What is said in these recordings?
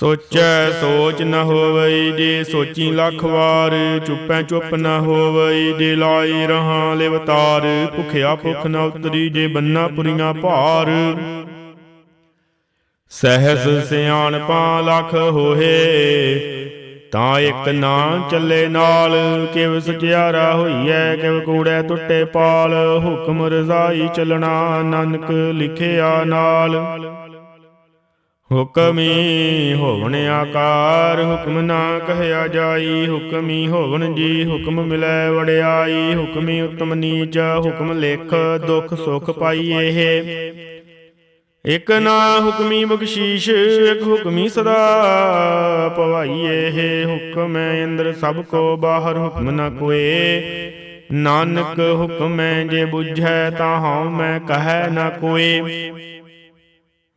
ਸੋਚੈ ਸੋਚ ਨ ਹੋਵਈ ਜੇ ਸੋਚੀ ਲੱਖ ਵਾਰ, ਚੁੱਪੈ ਚੁੱਪ ਨ ਹੋਵਈ ਜੇ ਲਾਈ ਰਹਾ ਲਿਵਤਾਰ, ਭੁਖਿਆ ਭੁਖ ਨ ਉਤਰੀ ਜੇ ਬੰਨਾ ਪੁਰੀਆਂ ਭਾਰ। ਸਹਿਸ ਸਿਆਣਪਾਂ ਲੱਖ ਹੋਏ ਤਾਂ ਇੱਕ ਨਾ ਚੱਲੇ ਨਾਲ, ਕਿਵ ਸਚਿਆਰਾ ਹੋਈਐ, ਕਿਵ ਕੂੜੈ ਟੁੱਟੇ ਪਾਲ, ਹੁਕਮ ਰਜ਼ਾਈ ਚੱਲਣਾ, ਨਾਨਕ ਲਿਖਿਆ ਨਾਲ। ਹੁਕਮੀ ਹੋਵਣ ਆਕਾਰ, ਹੁਕਮ ਨਾ ਕਹਿਆ ਜਾਈ, ਹੁਕਮੀ ਹੋਵਣ ਜੀ, ਹੁਕਮ ਮਿਲੈ ਵਡਿਆਈ, ਹੁਕਮੀ ਉਤਮ ਨੀਚ, ਹੁਕਮ ਲਿਖ ਦੁਖ ਸੁਖ ਪਾਈਏ ਇਕ ਨਾ ਹੁਕਮੀ ਬਖਸ਼ੀਸ਼, ਇਕ ਹੁਕਮੀ ਸਦਾ ਪਵਾਈਏ ਹੁਕਮੈ ਅੰਦਰ ਸਭ ਕੋ, ਬਾਹਰ ਹੁਕਮ ਨ ਕੋਏ। ਨਾਨਕ ਹੁਕਮੈ ਜੇ ਬੁਝੈ, ਤਾਂ ਹਉ ਮੈਂ ਕਹੈ ਨ ਕੋਏ।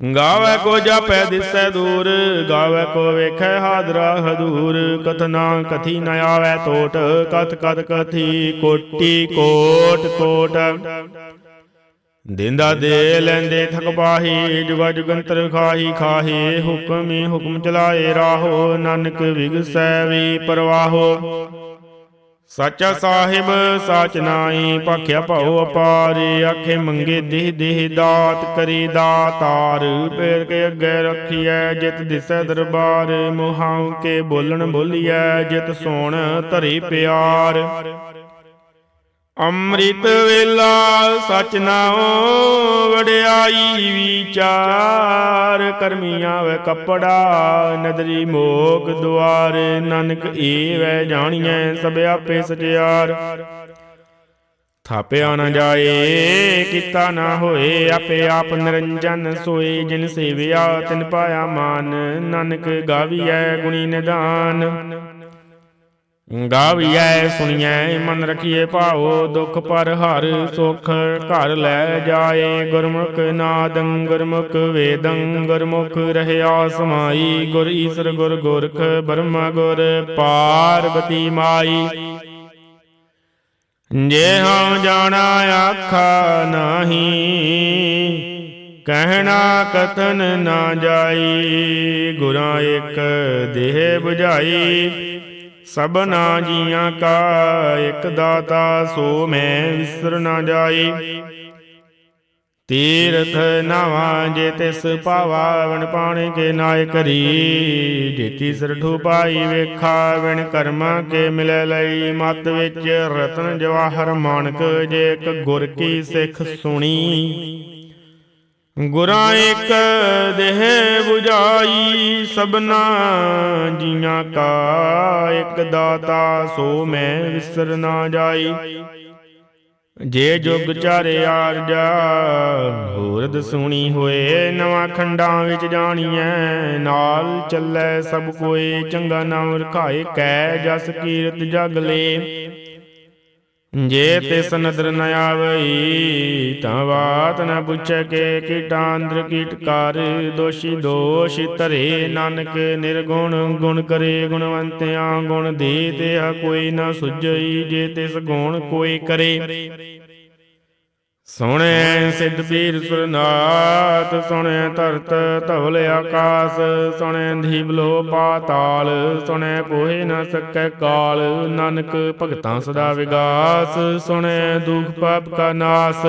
ਗਾਵੇ ਕੋ ਜਾਪੈ ਦਿਸੈ ਦੂਰ ਗਾਵੇ ਕੋ ਵੇਖੈ ਹਾਦਰਾ ਹਦੂਰ ਕਥਨਾ ਕਥੀ ਨ ਆਵੈ ਟੋਟ ਕਥ ਕਥ ਕਥੀ ਕੋਟੀ ਕੋਟ ਕੋਟ ਦਿੰਦਾ ਦੇ ਲੈਂਦੇ ਥਕ ਪਾਹੀ ਜੁਗਾ ਜੁਗੰਤਰ ਖਾਹੀ ਖਾਹੀ ਹੁਕਮੀ ਹੁਕਮ ਚਲਾਏ ਰਾਹੋ ਨਾਨਕ ਵਿਗਸੈ ਵੀ ਪਰਵਾਹੋ। ਸਾਚਾ ਸਾਹਿਬ ਸਾਚ ਨਾਈ ਭਾਖਿਆ ਭਉ ਅਪਾਰ ਆਖੇ ਮੰਗੇ ਦੇਹ ਦੇਹ ਦਾਤ ਕਰੀ ਦਾਤਾਰ ਪੇਰ ਕੇ ਅੱਗੇ ਰੱਖੀਐ ਜਿਤ ਦਿਸੈ ਦਰਬਾਰ ਮੁਹਾਉ ਕੇ ਬੋਲਣ ਬੋਲੀਐ ਜਿਤ ਸੋਣ ਧਰੀ ਪਿਆਰ। ਅੰਮ੍ਰਿਤ ਵੇਲਾ ਸਚ ਨਾਉ ਵਡਿਆਈ ਵਿਚਾਰ, ਕਰਮੀ ਆਵੇ ਕਪੜਾ, ਨਦਰੀ ਮੋਗ ਦੁਆਰ, ਨਾਨਕ ਏਵੈ ਜਾਣੀਐ ਸਭ ਆਪੇ ਸਚਿਆਰ। ਥਾਪਿਆ ਨਾ ਜਾਏ, ਕੀਤਾ ਨਾ ਹੋਏ, ਆਪੇ ਆਪ ਨਿਰੰਜਨ ਸੋਏ, ਜਿਨ ਸੇਵਿਆ ਤਿਨ ਪਾਇਆ ਮਾਨ, ਨਾਨਕ ਗਾਵੀਐ ਗੁਣੀ ਨਿਦਾਨ। ਗਾਵੀਐ ਸੁਣੀਐ, ਮਨ ਰਖੀਏ ਭਾਉ, ਦੁਖ ਪਰ ਹਰ ਸੁਖ ਘਰ ਲੈ ਜਾਏ। ਗੁਰਮੁਖ ਨਾਦੰ, ਗੁਰਮੁਖ ਵੇਦੰ, ਗੁਰਮੁਖ ਰਹਿਆ ਸਮਾਈ। ਗੁਰ ਈਸਰ, ਗੁਰ ਗੋਰਖ, ਬ੍ਰਹਮਾ ਗੁਰ ਪਾਰਵਤੀ ਮਾਈ। ਜੇ ਹਉ ਜਾਣਾ ਆਖਾ ਨਾਹੀ, ਕਹਿਣਾ ਕਥਨ ਨਾ ਜਾਈ। ਗੁਰਾਂ ਇੱਕ ਦੇਹ 부ਝਾਈ ਸਭਨਾ ਜੀਆਂ ਕਾ, ਇੱਕ ਦਾਤਾ, ਸੋ ਮੈਂ ਵਿਸਰ ਨਾ ਜਾਈ ਤੀਰਥ ਨਵਾ ਜੇ ਤਿਸ ਪਾਵਾ ਵਣ ਪਾਣੇ ਕੇ ਨਾਇ ਕਰੀ। ਜੇਤੀ ਸਰਠੂ ਪਾਈ ਵੇਖਾ, ਵਿਣ ਕਰਮਾਂ ਕੇ ਮਿਲੈ ਲਈ। ਮਤ ਵਿੱਚ ਰਤਨ ਜਵਾਹਰ ਮਾਨਕ ਜੇ ਇੱਕ ਗੁਰ ਕੀ ਸਿੱਖ ਸੁਣੀ। ਗੁਰਾਂ ਇੱਕ ਦੇਹ 부ਝਾਈ ਸਭਨਾ ਜੀਆਂ ਕਾ ਇੱਕ ਦਾਤਾ, ਸੋ ਮੈਂ ਵਿਸਰ ਨਾ ਜਾਈ। ਜੇ ਜੁਗ ਚਾਰੇ ਆਰਜਾ, ਹੋਰਦ ਸੁਣੀ ਹੋਏ, ਨਵਾਂ ਖੰਡਾਂ ਵਿੱਚ ਜਾਣੀਐ। ਨਾਲ ਚੱਲੈ ਸਭ ਕੋਏ, ਚੰਗਾ ਨਾਮ ਰਖਾਏ, ਕੈ ਜਸ ਕੀਰਤ ਜਗ ਲੇ। ਜੇ ਤਿਸ ਨਦਰ ਨ ਆਵਈ, ਤਾਂ ਬਾਤ ਨ ਪੁੱਛੈ ਕੇ ਕੀਟਾਂਦਰ ਕੀਟਕਾਰ ਦੋਸ਼ੀ ਦੋਸ਼ ਧਰੇ ਨਾਨਕ, ਨਿਰਗੁਣ ਗੁਣ ਕਰੇ ਗੁਣਵੰਤਿਆਂ, ਗੁਣ ਦੇ ਤੇ ਕੋਈ ਨ ਸੁਝਈ, ਜੇ ਤਿਸ ਗੁਣ ਕੋਈ ਕਰੇ। ਸੁਣੈ ਸਿੱਧ ਪੀਰ ਸੁਰਨਾਥ, ਸੁਣੈ ਧਰਤ ਧਵਲ ਆਕਾਸ, ਸੁਣੈ ਧੀਵ ਲੋ ਪਾਤਾਲ, ਸੁਣੈ ਕੋਹਿ ਨ ਸਕੈ ਕਾਲ, ਨਾਨਕ ਭਗਤਾਂ ਸਦਾ ਵਿਗਾਸ, ਸੁਣੈ ਦੁਖ ਪਾਪ ਕਾ ਨਾਸ।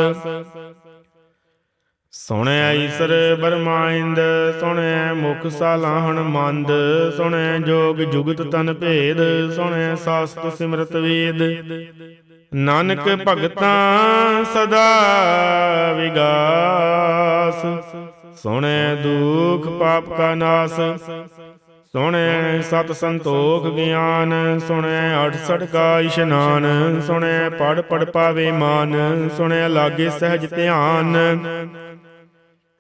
ਸੁਣੈ ਈਸਰ ਬਰਮਾਇੰਦ ਸੁਣੈ ਮੁਖ ਸਾਲਾਹਣ ਮੰਦ ਸੁਣੈ ਜੋਗ ਜੁਗਤ ਤਨ ਭੇਦ, ਸੁਣੈ ਸਾਸਤ ਸਿਮਰਤ ਵੇਦ। ਨਾਨਕ ਭਗਤਾਂ ਸਦਾ ਵਿਗਾਸ। ਸੁਣੈ ਦੁਖ ਪਾਪ ਕਾ ਨਾਸ। ਸੁਣੈ ਸਤ ਸੰਤੋਖ ਗਿਆਨ। ਸੁਣੈ 68 ਕਾ ਇਸ਼ਨਾਨ। ਸੁਣੈ ਪੜ ਪੜ ਪਾਵੇ ਮਾਨ। ਸੁਣੈ ਲਾਗੇ ਸਹਿਜ ਧਿਆਨ।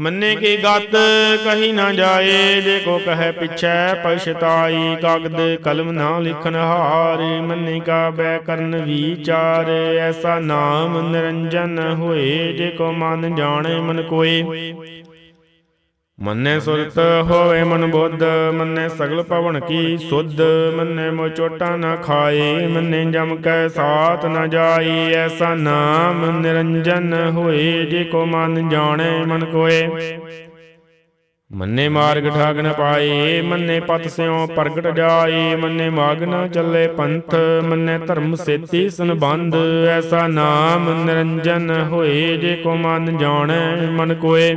ਮੰਨੇ ਕੀ ਗਤ ਕਹੀ ਨਾ ਜਾਏ, ਜੇ ਕੋ ਕਹੈ ਪਿਛੈ ਪਛਤਾਈ ਕਾਗਦ ਕਲਮ ਨਾ ਲਿਖਨ ਹਾਰ, ਮੰਨੇ ਕਾ ਬੈ ਕਰਨ ਵਿਚਾਰ, ਐਸਾ ਨਾਮ ਨਿਰੰਜਨ ਹੋਏ, ਜੇ ਕੋ ਮਨ ਜਾਣੇ ਮਨ ਕੋਏ। ਮੰਨੇ ਸੁਰਤ ਹੋਵੇ ਮਨ ਬੁੱਧ, ਮੰਨੇ ਸਗਲ ਪਵਨ ਕੀ ਸੁਧ, ਮੰਨੇ ਮੋ ਚੋਟਾ ਨਾ ਖਾਏ, ਮੰਨੇ ਜਮ ਕੈ ਸਾਥ ਨ ਜਾਈ ਐਸਾ ਨਾਮ ਨਿਰੰਜਨ ਹੋਏ, ਜੇ ਕੋ ਮਨ ਜਾਣੇ ਮਨ ਕੋਏ। ਮੰਨੇ ਮਾਰਗ ਠਾਗ ਨ ਪਾਏ, ਮੰਨੇ ਪਤ ਸਿਉ ਪ੍ਰਗਟ ਜਾਏ, ਮੰਨੇ ਮਾਗ ਨ ਚੱਲੇ ਪੰਥ, ਮੰਨੇ ਧਰਮ ਸੇਤੀ ਸੰਬੰਧ, ਐਸਾ ਨਾਮ ਨਿਰੰਜਨ ਹੋਏ, ਜੇ ਕੋ ਮਨ ਜਾਣੈ ਮਨ ਕੋਏ।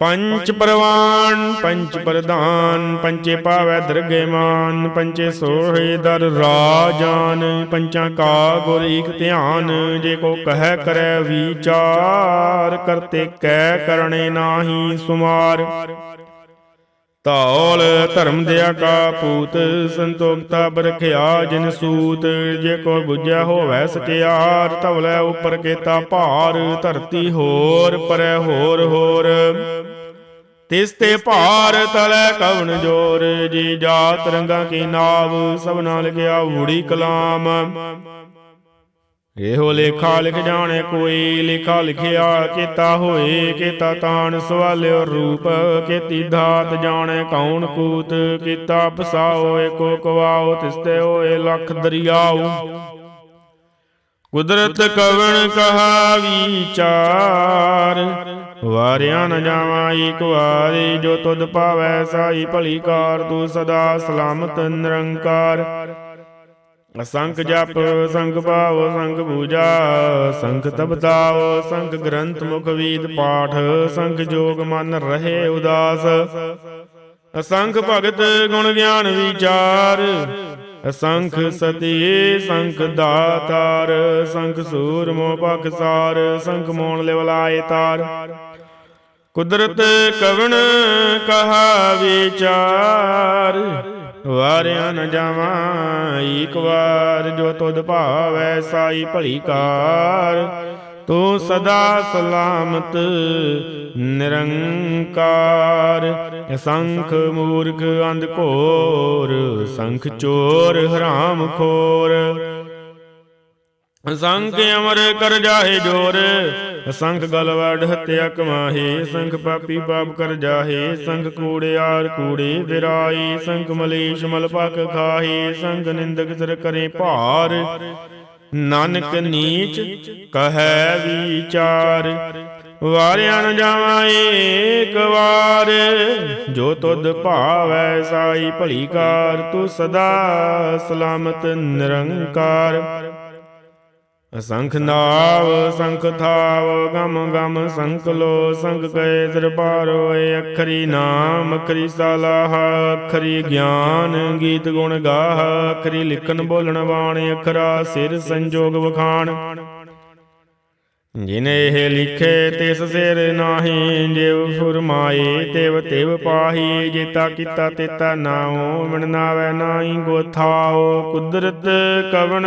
ਪੰਚ ਪ੍ਰਵਾਨ ਪੰਚ ਪ੍ਰਧਾਨ ਪੰਚੇ ਪਾਵੈ ਦਰਗੇ ਮਾਨ ਪੰਚੇ ਸੋਹੇ ਦਰ ਰਾਜਾਨ, ਪੰਚਾਂ ਕਾ ਗੁਰ ਏਕ ਧਿਆਨ, ਜੇ ਕੋ ਕਹਿ ਕਰੈ ਵਿਚਾਰ, ਕਰਤੇ ਕਹਿ ਕਰਨੇ ਨਾਹੀ ਸੁਮਾਰ। ਧੌਲ ਧਰਮ ਦਿਆ ਕਾ ਪੂਤ, ਸੰਤੋਖਤਾ ਬਰਖਿਆ ਜਿਨ ਸੂਤ। ਜੇ ਕੋ ਬੁਝਿਆ ਹੋਵੈ ਸਚਿਆਰ ਧਵਲੇ ਉਪਰ ਕੇਤਾ ਭਾਰ। ਧਰਤੀ ਹੋਰ ਪਰੈ ਹੋਰ ਹੋਰ। ਤਿਸ ਤੇ ਭਾਰ ਤਲੈ ਕਵਣ ਜੋਰ। ਜੀ ਜਾਤ ਰੰਗਾ ਕੀ ਨਾਵ ਸਭਨਾ ਲਿਖਿਆ ਊੜੀ ਕਲਾਮ। ਇਹੋ ਲੇਖਾ ਲਿਖ ਜਾਣੇ ਕੋਈ, ਲੇਖਾ ਲਿਖਿਆ ਕੀਤਾ ਹੋਏ, ਕੀਤਾ ਤਾਣ ਸਵਾਲਿਓ ਰੂਪ, ਕੀਤੀ ਧਾਤ ਜਾਣੇ ਕੌਣ ਕੂਤ, ਕੀਤਾ ਪਸਾਓ ਏਕੋ ਕਵਾਓ, ਤਿਸਤੇ ਹੋਏ ਲੱਖ ਦਰਿਆਉ ਕੁਦਰਤ ਕਵਣ ਕਹਾ ਵਿਚਾਰ ਵਾਰਿਆ ਨ ਜਾਵਾਂ ਏਕ ਵਾਰੀ, ਜੋ ਤੁਧ ਪਾਵੈ ਸਾਈ ਭਲੀ ਕਾਰ, ਤੂੰ ਸਦਾ ਸਲਾਮਤ ਨਿਰੰਕਾਰ। ਅਸੰਖ ਜਪ ਸੰਖ ਭਾਵ ਸੰਖ ਪੂਜਾ ਸੰਖ ਤਪਤਾਵ ਸੰਖ ਗ੍ਰੰਥ ਮੁਖ ਵੀਦ ਪਾਠ ਸੰਖ ਜੋਗ ਮਨ ਰਹੇ ਉਦਾਸ। ਅਸੰਖ ਭਗਤ ਗੁਣ ਗਿਆਨ ਵਿਚਾਰ। ਅਸੰਖ ਸਤੀ ਸੰਖ ਦਾਤਾਰ। ਸੰਖ ਸੂਰ ਮੋ ਪਖਸਾਰ ਸੰਖ ਮੋਣ ਲਿਵਲਾਏ ਤਾਰ। ਕੁਦਰਤ ਕਵਣ ਕਹਾ ਵਿਚਾਰ। ਵਾਰਿਆ ਨ ਜਾਵਾਂ ਏਕ ਵਾਰ ਜੋ ਤੁਧ ਭਾਵੈ ਸਾਈ ਭਲੀ ਕਾਰ, ਤੂੰ ਸਦਾ ਸਲਾਮਤ, ਨਿਰੰਕਾਰ। ਅਸੰਖ ਮੂਰਖ ਅੰਧ ਘੋਰ, ਸੰਖ ਚੋਰ ਹਰਾਮ ਖੋਰ। ਅਸੰਖ ਅਮਰ ਕਰ ਜਾਹੇ ਜੋਰ ਅਸੰਖ ਗਲਵੜ ਹਤਿਆ ਕਮਾਹੇ, ਸੰਖ ਪਾਪੀ ਪਾਪ ਕਰ ਜਾਹੇ, ਸੰਖ ਕੂੜਿਆਰ ਕੂੜੇ ਵਿਰਾਈ ਸੰਖ ਮਲੇਸ਼ ਮਲ ਪਕ ਖਾਹੇ ਸੰਖ ਨਿੰਦਕ ਸਿਰ ਕਰੇ ਭਾਰ। ਨਾਨਕ ਨੀਚ ਕਹੈ ਵਿਚਾਰ, ਵਾਰਿਆ ਨ ਜਾਵਾਂ ਏਕ ਵਾਰ। ਜੋ ਤੁਧ ਭਾਵੈ ਸਾਈ ਭਲੀ ਕਾਰ, ਤੂੰ ਸਦਾ ਸਲਾਮਤ ਨਿਰੰਕਾਰ। ਅਸੰਖ ਨਾਵ, ਸੰਖ ਥਾਵ, ਗਮ ਗਮ, ਸੰਖ ਲੋ, ਸੰਖ ਕੈ ਦਰਬਾਰ ਹੋਏ, ਅਖਰੀ ਨਾਮ, ਅਖਰੀ ਸਲਾਹ, ਅਖਰੀ ਗਿਆਨ, ਗੀਤ ਗੁਣ ਗਾਹ, ਅਖਰੀ ਲਿਖਣ ਬੋਲਣ ਬਾਣੀ, ਅਖਰਾ ਸਿਰ ਸੰਜੋਗ ਵਖਾਣ। ਜਿਨੇ ਇਹ ਲਿਖੇ, ਤਿਸ ਸਿਰ ਨਾਹੀ ਜਿਵ ਫੁਰਮਾਏ, ਤਿਵ ਤਿਵ ਪਾਹੀ, ਜੇਤਾ ਕੀਤਾ ਤੇਤਾ ਨਾਉ ਮਿਣਨਾਵੇ ਨਾਹੀ ਗੋਥਾਓ ਕੁਦਰਤ ਕਵਣ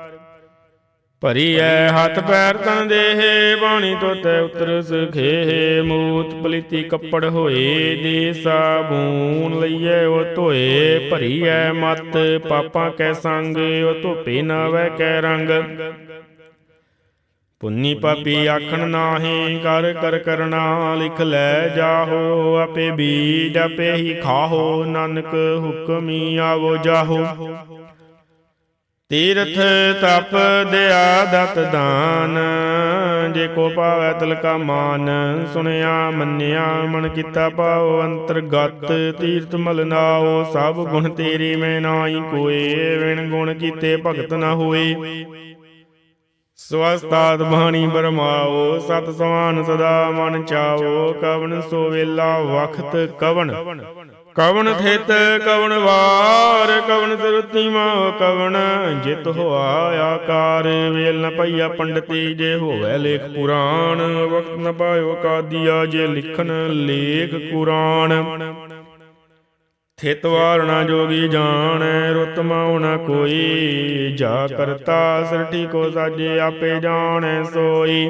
ਭਰੀ ਐ ਹੱਥ ਪੈਰ ਤਨ ਦੇਹ ਬਾਣੀ ਤੋਤੈ ਉਤਰ ਸਖੇ ਮੂਤ ਪਲੀਤੀ ਕੱਪੜ ਹੋਏ ਦੇ ਸਾਬੂਨ ਲਈਐ ਉਹ ਧੋਏ ਭਰੀ ਐ ਮਤ ਪਾਪਾਂ ਕੈ ਸੰਗ ਉਹ ਧੋਪੇ ਨਾ ਵੈ ਕੈ ਰੰਗ। ਪੁੰਨੀ ਪਾਪੀ ਆਖਣ ਨਾਹੀ ਕਰ ਕਰ ਕਰਨਾ ਲਿਖ ਲੈ ਜਾਹੋ ਆਪੇ ਬੀਜ ਆਪੇ ਹੀ ਖਾਹੋ ਨਾਨਕ ਹੁਕਮੀ ਆਵੋ ਜਾਹੋ। ਤੀਰਥ ਤਪ ਦਿਆ ਦਤ ਦਾਨ, ਜੇ ਕੋ ਪਾਵੈ ਤਿਲ ਕਾ ਮਾਨ, ਸੁਣਿਆ ਮੰਨਿਆ ਮਨ ਕੀਤਾ ਪਾਉ ਅੰਤਰਗਤ, ਤੀਰਥ ਮਲ ਨਾਉ, ਸਭ ਗੁਣ ਤੇਰੇ ਮੈਂ ਨਾਹੀ ਕੋਏ, ਵਿਣ ਗੁਣ ਕੀਤੇ ਭਗਤ ਨਾ ਹੋਏ। ਸਵਸਤਾਤ ਬਾਣੀ ਬਰਮਾਓ, ਸਤ ਸਮਾਨ ਸਦਾ ਮਨ ਚਾਓ ਕਵਨ ਸੋ ਵੇਲਾ ਵਖਤ ਕਵਨ ਕਵਨ ਥਿਤ ਕਵਨ ਵਾਰ ਕਵਨ ਸੁਰਤੀ ਮਾ ਕਵਨ ਜਿਤ ਹੋਆ ਆਕਾਰ। ਵੇਲ ਨ ਪਈਆ ਪੰਡਤੀ, ਜੇ ਹੋਵੇ ਲੇਖ ਪੁਰਾਣ, ਵਕਤ ਨ ਪਾਇਓ ਕਾਦੀਆ, ਜੇ ਲਿਖਣ ਲੇਖ ਕੁਰਾਨ। ਥਿਤ ਵਾਰਣਾ ਜੋਗੀ ਜਾਣੈ, ਰੁਤ ਮਾਉਣਾ ਕੋਈ, ਜਾ ਕਰਤਾ ਸ੍ਰਿਠੀ ਕੋ ਸਾਜੇ, ਆਪੇ ਜਾਣੈ ਸੋਈ।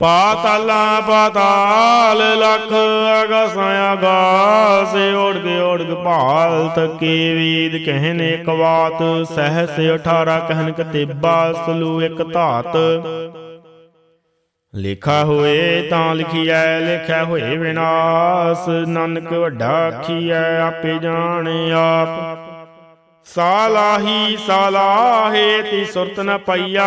ਪਾਤਾਲਾ ਪਾਤਾਲ ਲਖ ਅਗਸਾਂ ਅਗਾਸ ਓੜ ਕੇ ਓੜ ਕੇ ਭਾਲ ਤਕੇ ਵੀਦ ਕਹਿਨ ਇੱਕ ਬਾਤ, ਸਹਸ 18 ਕਹਿਨ ਕਤੇਬਾ ਸਲੂ ਇੱਕ ਧਾਤ। ਲਿਖਾ ਹੋਏ ਤਾਂ ਲਿਖਿਐ, ਲਿਖਿਆ ਹੋਏ ਵਿਨਾਸ਼, ਨਾਨਕ ਵੱਡਾ ਆਖੀਐ, ਆਪੇ ਜਾਣੇ ਆਪ। ਸਾਲਾਹੀ ਸਾਲਾਹੇ ਤੀ ਸੁਰਤ ਨ ਪਈਆ,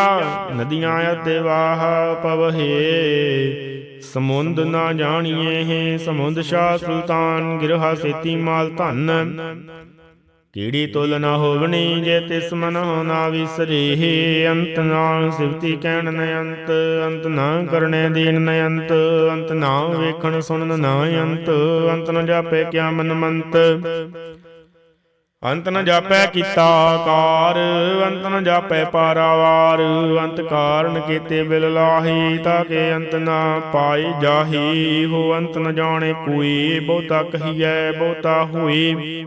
ਨਦੀਆਂ ਅਤੇ ਵਾਹ ਪਵਹੇ। ਸਮੁੰਦ ਨਾ ਜਾਣੀਏ ਹੈ ਸਮੁੰਦ ਸ਼ਾਹ ਸੁਲਤਾਨ, ਗਿਰਹਾ ਸੇਤੀ ਮਾਲ ਧਨ। ਕੀੜੀ ਤੁਲ ਨਾ ਹੋਵਣੀ ਜੇ ਤਿਸ ਮਨ ਨਾ ਵਿਸਰੇ ਅੰਤ ਨਾ ਸਿਵਤੀ ਕਹਿਣ ਨ ਅੰਤ ਅੰਤ ਨਾ ਕਰਨੇ ਦੀਨ ਨ ਅੰਤ ਅੰਤ ਨਾ ਵੇਖਣ ਸੁਣਨ ਨ ਅੰਤ ਅੰਤ ਨ ਜਾਪੇ ਕਿਆ ਮਨ ਮੰਤ ਅੰਤ ਨ ਜਾਪੈ ਕੀਤਾ ਕਾਰ ਅੰਤ ਨ ਜਾਪੈ ਪਾਰਾਵਾਰ ਅੰਤ ਕਾਰਨ ਕੀਤੇ ਬਿਲ ਲਾਹੀ ਤਾਂ ਕਿ ਅੰਤ ਨਾ ਪਾਈ ਜਾਹੀ ਹੋ ਅੰਤ ਨ ਜਾਣੇ ਕੋਈ ਬਹੁਤਾ ਕਹੀਐ ਬਹੁਤਾ ਹੋਈ।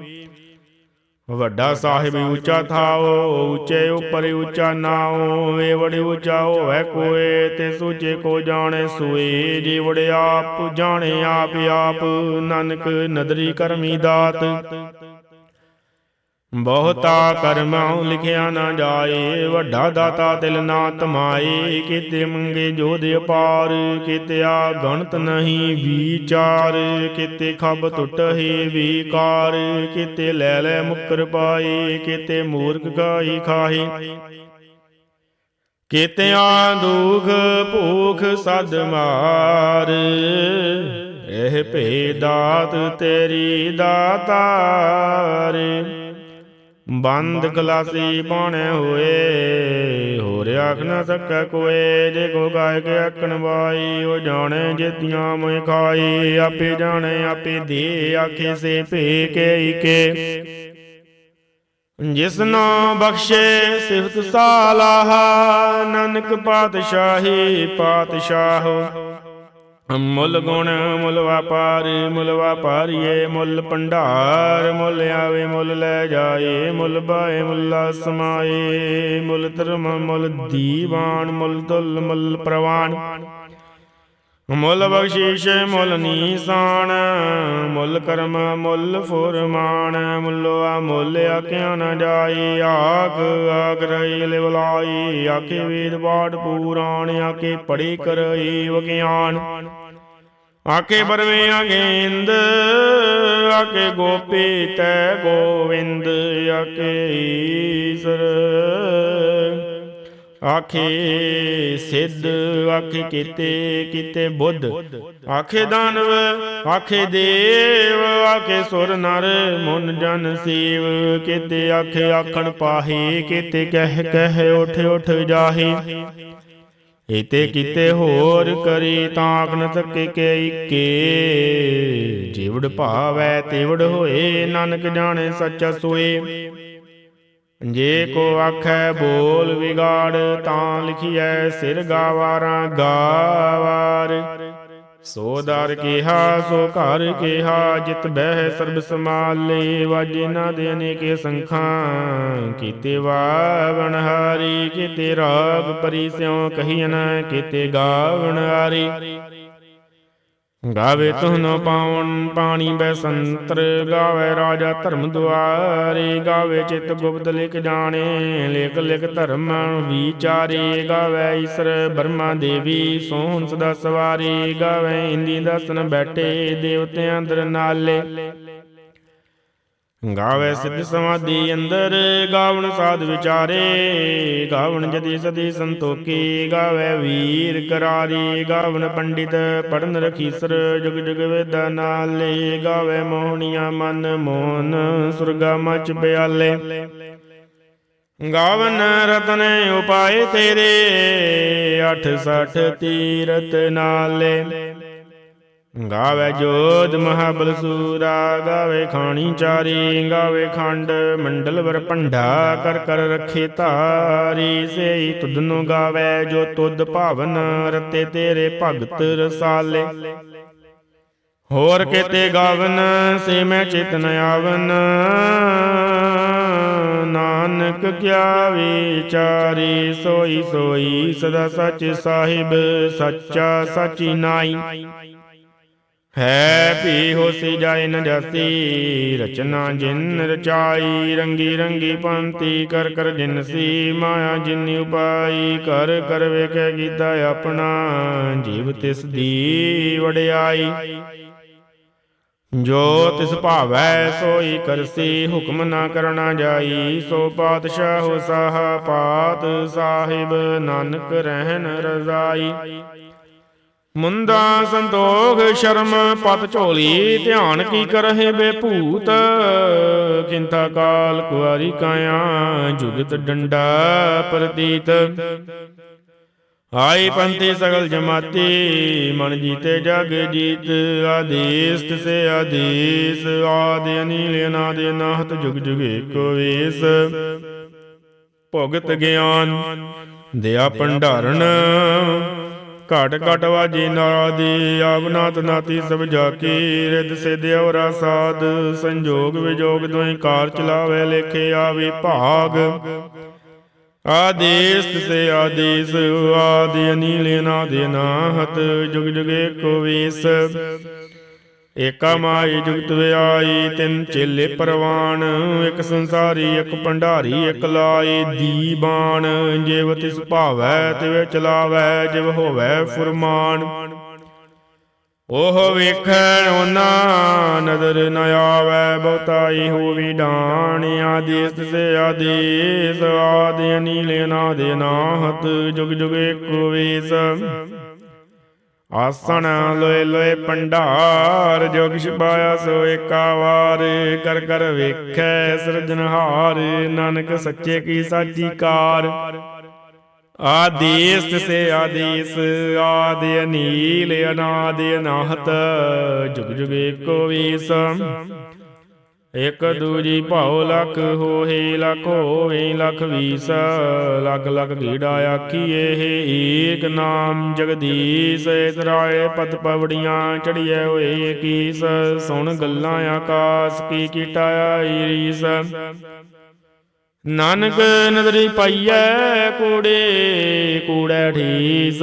ਵੱਡਾ ਸਾਹਿਬ ਉੱਚਾ ਥਾਓ ਉੱਚੇ ਉੱਪਰ ਉੱਚਾ ਨਾਉ ਏ ਬੜੇ ਉੱਚਾ ਹੋਵੇ ਕੋਏ ਤੇ ਸੂਚੇ ਕੋ ਜਾਣੇ ਸੋਏ ਜੀ ਵੜੇ ਆਪ ਜਾਣੇ ਆਪ ਆਪ ਨਾਨਕ ਨਦਰੀ ਕਰਮੀ ਦਾਤ। ਬਹੁਤਾ ਕਰਮਾਂ ਲਿਖਿਆ ਨਾ ਜਾਏ, ਵੱਡਾ ਦਾਤਾ ਦਿਲ ਨਾ ਤਮਾਏ, ਕਿਤੇ ਮੰਗੇ ਜੋਦ ਅਪਾਰ, ਕਿਤੇ ਆ ਗਣਤ ਨਹੀਂ ਵਿਚਾਰ, ਕਿਤੇ ਖੱਬ ਟੁੱਟਹੀ ਵਿਕਾਰ, ਕਿਤੇ ਲੈ ਲੈ ਮੁਕਰ ਪਾਏ, ਕਿਤੇ ਮੂਰਖ ਗਾਈ ਖਾਹੀ ਕਿਤਿਆਂ ਦੁਖ ਭੂਖ ਸਦ ਮਾਰ, ਇਹ ਭੇ ਦਾਤ ਤੇਰੀ ਦਾਤਾਰ। ਬੰਦ ਗਲਾਸੀ ਪਾਣੇ ਹੋਏ। ਹੋਰ ਆਖ ਨਾ ਸਕੈ ਕੋਏ ਜੇ ਕੋ ਗਾਇ ਕੇ ਆਖਣ ਬਾਈ ਉਹ ਜਾਣੇ ਜਿਤੀਆਂ ਮੈਂ ਖਾਈ। ਆਪੇ ਜਾਣੇ ਆਪੇ ਦੇ ਆਖੇ ਸੇ ਭੇ ਕੇ ਕੇ ਜਿਸ ਨਾ ਬਖਸ਼ੇ ਸਿਫਤ ਸਾਲਾਹ ਨਾਨਕ ਪਾਤਸ਼ਾਹੀ। ਪਾਤਸ਼ਾਹ। ਮੁੱਲ ਗੁਣ, ਮੁੱਲ ਵਪਾਰ, ਮੁੱਲ ਵਪਾਰੀਏ, ਮੁੱਲ ਭੰਡਾਰ, ਮੁੱਲ ਆਵੇ, ਮੁੱਲ ਲੈ ਜਾਏ, ਮੁੱਲ ਬਾਏ, ਮੁੱਲਾ ਸਮਾਏ, ਮੁੱਲ ਧਰਮ, ਮੁੱਲ ਦੀਵਾਨ, ਮੁੱਲ ਦੁੱਲ, ਮੁੱਲ ਪ੍ਰਵਾਨ। ਮੁੱਲ ਬਖਸ਼ੀਸ਼ ਮੁੱਲ ਨੀਸਾਨ ਮੁੱਲ ਕਰਮ ਮੁੱਲ ਫੁਰਮਾਨ ਮੁੱਲਵਾ ਮੁੱਲ ਆਖਿਆ ਨ ਜਾਈ ਆਖ ਰਹੀ ਲਿਵਲਾਈ ਆਖੇ ਵੇਦ ਪਾਠ ਪੂਰਾਣ ਆਖੇ ਪੜੀ ਕਰਈ ਵਿਗਿਆਨ। ਆਕੇ ਬਰਵੇ ਅਗੇਂਦ ਆਕੇ ਗੋਪੀ ਤੈ ਗੋਵਿੰਦ ਆਕੇ ਈਸਰ। ਆਖੇ ਸਿੱਧ, ਆਖੇ ਕੀਤੇ ਕੀਤੇ ਬੁੱਧ। ਆਖੇ ਦਾਨਵ, ਆਖੇ ਦੇਵ, ਆਖੇ ਸੁਰ ਨਰ, ਮਨ ਜਨ ਸੀਵ। ਕੀਤੇ ਆਖੇ ਆਖਣ ਪਾਹੀ, ਕੀਤੇ ਕਹਿ ਕਹਿ ਉਠ ਉਠ ਜਾਹੀ। ਇਤੇ ਕੀਤੇ ਹੋਰ ਕਰੀ ਤਾਂ ਨ ਸਕੇ ਕੇ ਇਕੇ। ਜੀਵੜ ਭਾਵੈ ਤੇਵੜ ਹੋਏ, ਨਾਨਕ ਜਾਣੇ ਸੱਚਾ ਸੋਏ। ਜੇ ਕੋ ਆਖੈ ਬੋਲ ਵਿਗਾੜ, ਤਾਂ ਲਿਖੀਐ ਸਿਰ ਗਾਵਾਰਾਂ ਗਾਵਾਰ। ਸੋ ਦਰ ਕਿਹਾ, ਸੋ ਘਰ ਕਿਹਾ, ਜਿਤ ਬਹਿ ਸਰਬ ਸਮਾਲੇ ਵਾਜੇ ਨਾ ਦੇ ਅਨੇਕੇ ਸੰਖਾਂ। ਕੀਤੇ ਵਾਵਣ ਹਾਰੀ, ਕੀਤੇ ਰਾਗ ਪਰੀ ਸਿਉ ਕਹੀਨ ਕੀਤੇ ਗਾਵਣ ਹਾਰੀ। ਗਾਵੇ ਤੁਹਨੋ ਪਾਵਨ ਪਾਣੀ ਬੈਸੰਤਰ ਗਾਵੇ ਰਾਜਾ ਧਰਮ ਦੁਆਰੇ ਗਾਵੇ ਚਿਤ ਗੁਪਤ ਲਿਖ ਜਾਣੇ ਲਿਖ ਲਿਖ ਧਰਮ ਵਿਚਾਰੇ ਗਾਵੇ ਈਸ਼ਰ ਬਰਮਾ ਦੇਵੀ ਸੋਹਣ ਸਦਾ ਸਵਾਰੀ ਗਾਵੇ ਇੰਦੀ ਦਸਨ ਬੈਠੇ ਦੇਵਤਿਆਂ ਅੰਦਰ ਨਾਲੇ। ਗਾਵੇ ਸਿੱਧ ਸਮਾਧੀ ਅੰਦਰ, ਗਾਵਣ ਸਾਧ ਵਿਚਾਰੇ, ਗਾਵਣ ਜਦੀ ਸਦੀ ਸੰਤੋਖੀ, ਗਾਵੇ ਵੀਰ ਕਰਾਰੀ, ਗਾਵਣ ਪੰਡਿਤ ਪੜਨ ਰਖੀਸਰ ਜੁਗ ਜੁਗ ਵੇਦਾ ਨਾਲੇ, ਗਾਵੇ ਮੋਹਣੀਆਂ ਮਨ ਮੋਹਨ, ਸੁਰਗਾ ਮਚ ਬਿਆਲੇ। ਗਾਵਨ ਰਤਨ ਉਪਾਏ ਤੇਰੇ 860 ਤੀਰਤ ਨਾਲੇ। ਗਾਵੇ ਜੋਤ ਮਹਾਬਲ ਸੂਰਾ, ਗਾਵੇ ਖਾਣੀ ਚਾਰੀ, ਗਾਵੇ ਖੰਡ, ਮੰਡਲ ਵਰ ਭੰਡਾ ਕਰ ਕਰ ਰੱਖੇ ਧਾਰੀ ਸੇਈ ਤੁਧ ਨੂੰ ਗਾਵੇ ਜੋ ਤੁਧ ਭਾਵਨ ਰਤੇ ਤੇਰੇ ਭਗਤ ਰਸਾਲੇ। ਹੋਰ ਕਿਤੇ ਗਾਵਨ, ਸੇ ਮੈਂ ਚਿਤਨ ਆਵਨ। ਨਾਨਕ ਕਿਆ ਵਿਚਾਰੀ, ਸੋਈ ਸੋਈ ਸਦਾ ਸੱਚ ਸਾਹਿਬ, ਸੱਚਾ ਸਾਚੀ ਨਾਈ। ਹੈ ਭੀ ਹੋਸੀ ਜਾਏ ਨ ਜਾਸੀ, ਰਚਨਾ ਜਿਨ ਰਚਾਈ, ਰੰਗੀ ਰੰਗੀ ਪੰਤੀ ਕਰ ਕਰ ਜਿਨਸੀ ਮਾਇਆ ਜਿਨੀ ਉਪਾਈ, ਕਰ ਕਰ ਵੇਖੈ ਕੀਤਾ ਆਪਣਾ, ਜੀਵ ਤਿਸ ਦੀ ਵਡਿਆਈ। ਜੋ ਤਿਸ ਭਾਵੈ ਸੋਈ ਕਰਸੀ, ਹੁਕਮ ਨਾ ਕਰਨਾ ਜਾਈ, ਸੋ ਪਾਤਸ਼ਾਹ ਸਾਹ ਪਾਤ ਸਾਹਿਬ, ਨਾਨਕ ਰਹਿਣ ਰਜ਼ਾਈ। ਮੁੰਦਾ ਸੰਤੋਖ ਸ਼ਰਮ ਪਤ ਝੋਲੀ, ਧਿਆਨ ਕੀ ਕਰਹਿ ਬੇ ਕਿੰਤਾ ਕਾਲ ਕੁਆਰੀ ਕਾਇਆ, ਜੁਗਤ ਡੰਡਾ ਪ੍ਰਤੀਤ। ਆਈ ਪੰਥੀ ਸਗਲ ਜਮਾਤੀ, ਮਨ ਜੀਤੇ ਜਗ ਜੀਤ। ਆਦੇਸ ਤਿਸੇ ਆਦੇਸ, ਆਦਿ ਅਨੀਲ ਅਨਾਦ ਅਨਾਹਤ ਜੁਗ ਜੁਗ ਏਕੋ ਵੇਸ। ਭਗਤ ਗਿਆਨ, ਦਿਆ ਭੰਡਾਰਨ ਘਟ ਘਟ ਵਾਜੀ ਨਾਦੀ ਆਵਨਾਤ ਨਾਤੀ ਸਭ ਜਾਕੀ ਰਿਦ ਸਿਧ ਔਰਾ ਸਾਧ, ਸੰਜੋਗ ਵਿਜੋਗ ਦੋਇ ਕਾਰ ਚਲਾਵੇ ਲੇਖੇ ਆਵੀ ਭਾਗ। ਆਦੇਸ ਸੇ ਆਦੇਸ, ਆਦਿ ਅਨੀਲ ਅਨਾਦ ਅਨਾਹਤ, ਜੁਗ ਜੁਗ ਏਕੋ ਵੇਸ। ਏਕਾ ਮਾਈ ਜੁਗਤ ਵਿਆਈ, ਤਿੰਨ ਚੇਲੇ ਪਰਵਾਨ, ਇੱਕ ਸੰਸਾਰੀ, ਇੱਕ ਭੰਡਾਰੀ, ਇੱਕ ਲਾਈ ਦੀਬਾਨ ਜਿਵ ਤਿਸ ਭਾਵੈ, ਤਿਵ ਚਲਾਵੈ, ਜਿਵ ਹੋਵੈ ਫੁਰਮਾਨ। ਉਹ ਵੇਖਣ ਉਹਨਾਂ ਨਦਰ ਨ ਆਵੈ ਬਹੁਤਾਈ ਹੋਵੀ ਡਾਣ, ਆਦੇਸ ਸੇ ਆਦੇਸ, ਆਦਿ ਅਨੀਲ ਦੇ ਅਨਾਹਤ ਜੁਗ ਜੁਗ ਏਕੋ ਵੇਸ। ਆਸਣ ਲੋਏ ਲੋਏ ਪੰਡਾਰ ਜੋਗ ਛਪਾਇਆ ਸੋ ਏਕਾ ਵਾਰ ਕਰ ਕਰ ਵੇਖੈ ਸਿਰਜਨਹਾਰ ਨਾਨਕ ਸੱਚੇ ਕੀ ਸਾਚੀ ਕਾਰ। ਆਦੇਸ ਸੇ ਆਦੇਸ, ਆਦਿ ਅਨੀਲ, ਅਨਾਦਿ ਅਨਾਹਤ। ਜੁਗ ਜੁਗ ਏਕੋ ਵੀਸ। ਇਕ ਦੂਜੀ ਭਾਉ ਲਖ ਹੋਏ ਲਖ ਹੋਏ ਲਖ ਵੀਸ। ਲਖ ਲਖ ਗੀੜਾ ਆਖੀਏ ਏਕ ਨਾਮ ਜਗਦੀਸ਼। ਇਤਰਾਏ ਪਤ ਪਵੜੀਆਂ ਚੜੀਐ ਹੋਏ ਕੀਸ। ਸੁਣ ਗੱਲਾਂ ਆਕਾਸ, ਕੀ ਕੀਟਾਇਆ ਈਰੀਸ। ਨਾਨਕ ਨਦਰੀ ਪਾਈਐ ਕੂੜੇ, ਕੂੜੈ ਠੀਸ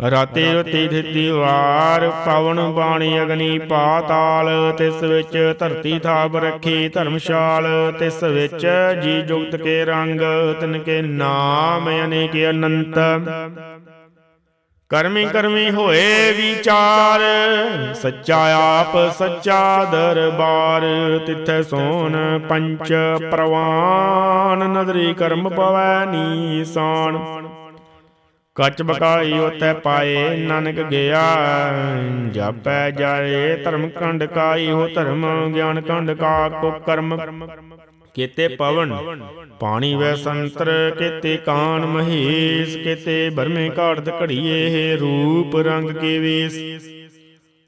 ਰਾਤੀ ਰਤੀ ਥਿਤੀ ਵਾਰ ਪਵਨ ਬਾਣੀ ਅਗਨੀ ਪਾਤਾਲ, ਤਿਸ ਵਿੱਚ ਧਰਤੀ ਥਾਪ ਰੱਖੀ ਧਰਮਸ਼ਾਲ, ਤਿਸ ਵਿੱਚ ਜੀ ਜੁਗਤ ਕੇ ਰੰਗ, ਤਿਨ ਕੇ ਨਾਮ ਅਨੇਕ ਅਨੰਤ। ਕਰਮੀ ਕਰਮੀ ਹੋਏ ਵਿਚਾਰ, ਸੱਚਾ ਆਪ ਸੱਚਾ ਦਰਬਾਰ, ਤਿੱਥੈ ਸੋਨ ਪੰਚ ਪ੍ਰਵਾਨ, ਨਦਰੀ ਕਰਮ ਪਵੈ ਨੀਸਾਨ। ਕਚ ਬਕਾਈ ਉਤੈ ਪਾਏ ਨਾਨਕ ਗਿਆ। ਜਾਪੈ ਜਾਏ ਧਰਮ ਕੰਡ ਕਾਈ ਹੋ ਧਰਮ ਗਿਆਨ ਕੰਡ ਕਾ ਕੋ ਕਰਮ। ਕੀਤੇ ਪਵਨ ਪਾਣੀ ਵੈ ਸੰਤਰ ਕੀਤੇ ਕਾਨ ਮਹੇਸ਼ ਕੀਤੇ ਬਰਮੇ ਘਾੜਤ ਘੜੀਏ ਰੂਪ ਰੰਗ ਕੇ ਵੇਸ।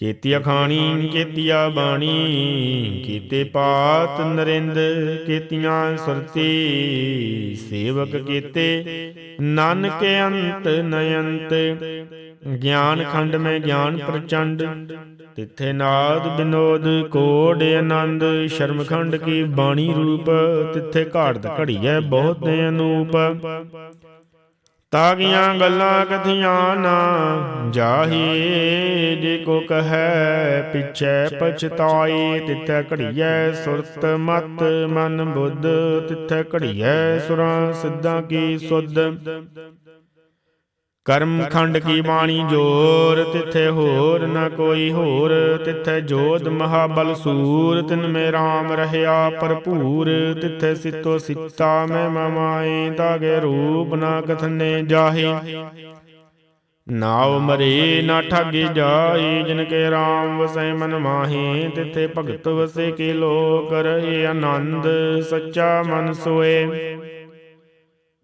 ਕੀਤੀਆ ਖਾਣੀ, ਕੀਤੀਆ ਬਾਣੀ, ਕੀਤੇ ਪਾਤ ਨਰਿੰਦ, ਕੀਤੀਆਂ ਸੁਰਤੀ, ਸੇਵਕ ਕੀਤੇ। ਨਾਨਕ ਅੰਤ ਨਯੰਤ, ਗਿਆਨ ਖੰਡ ਮੈਂ ਗਿਆਨ ਪ੍ਰਚੰਡ, ਤਿੱਥੇ ਨਾਦ ਬਿਨੋਦ ਕੋੜ ਆਨੰਦ ਸ਼ਰਮ ਖੰਡ ਕੀ ਬਾਣੀ ਰੂਪ, ਤਿੱਥੇ ਘੜੀ ਹੈ ਬਹੁਤ ਅਨੂਪ। ਤਾਗੀਆਂ ਗੱਲਾਂ ਕਥੀਆਂ ਨਾ ਜਾਹੀ ਜੇ ਕੋ ਕਹੈ ਪਿਛੈ ਪਛਤਾਈ ਤਿੱਥੈ ਘੜੀਐ ਸੁਰਤ ਮਤ ਮਨ ਬੁੱਧ ਤਿੱਥੈ ਘੜੀਐ ਸੁਰਾਂ ਸਿੱਧਾਂ ਕੀ ਸੁਧ। ਕਰਮ ਖੰਡ ਕੀ ਬਾਣੀ ਜੋਰ, ਤਿੱਥੇ ਹੋਰ ਨਾ ਕੋਈ ਹੋਰ, ਤਿੱਥੇ ਜੋਧ ਮਹਾਬਲ ਸੂਰ, ਤਿਨ ਮੇ RAM ਰਹਿਆ ਭਰਪੂਰ, ਤਿੱਥੇ ਸਿੱਤੋ ਸਿੱਤਾ ਮੈਂ ਮਮਾਏ, ਤਾਗੇ ਰੂਪ ਨਾ ਕਥਨੇ ਜਾਹੇ। ਨਾਉ ਮਰੇ, ਨਾ ਠੱਗੀ ਜਾਈ ਜਿਨ ਕੇ RAM ਵਸੈ ਮਨ ਮਾਹੀ, ਤਿੱਥੇ ਭਗਤ ਵਸੇ ਕੀ ਲੋਕ ਰਹੇ ਆਨੰਦ, ਸੱਚਾ ਮਨ ਸੋਏ।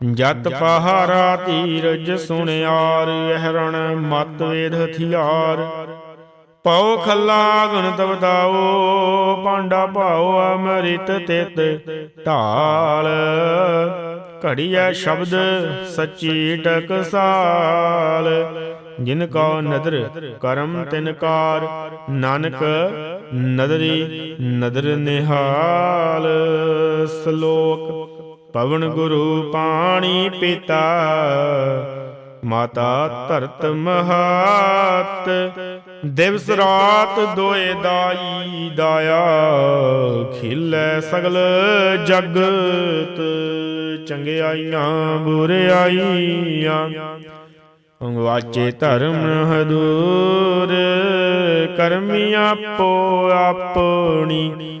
ਜਤ ਪਹਾਰਾ ਧੀਰਜ ਸੁਣਿਆਰ ਰਣ ਮਤ ਵੇਦ ਹਥਿਆਰ। ਪਉ ਖੱਲਾ ਗਣਤ ਬਤਾਓ ਪਾਂਡਾ ਭਾਉ ਅਮ੍ਰਿਤ ਤਿਤ ਢਾਲ। ਘੜੀਐ ਸ਼ਬਦ ਸੱਚੀ ਟਕਸਾਲ। ਜਿਨ ਕੋ ਨਦਰ ਕਰਮ ਤਿਨਕਾਰ ਨਾਨਕ ਨਦਰੀ ਨਦਰ ਨਿਹਾਲ। ਸ਼ਲੋਕ ਪਵਨ ਗੁਰੂ ਪਾਣੀ ਪਿਤਾ। ਮਾਤਾ ਧਰਤ ਮਹਾਤ, ਦਿਵਸ ਰਾਤ ਦੋਏ ਦਾਈ ਦਾਇਆ, ਖਿਲੈ ਸਗਲ ਜਗਤ, ਚੰਗਿਆਈਆਂ ਬੁਰਿਆਈਆਂ। ਅੰਗਵਾਚੇ ਧਰਮ ਹਦੂਰ ਕਰਮੀ ਆਪੋ ਆਪਣੀ।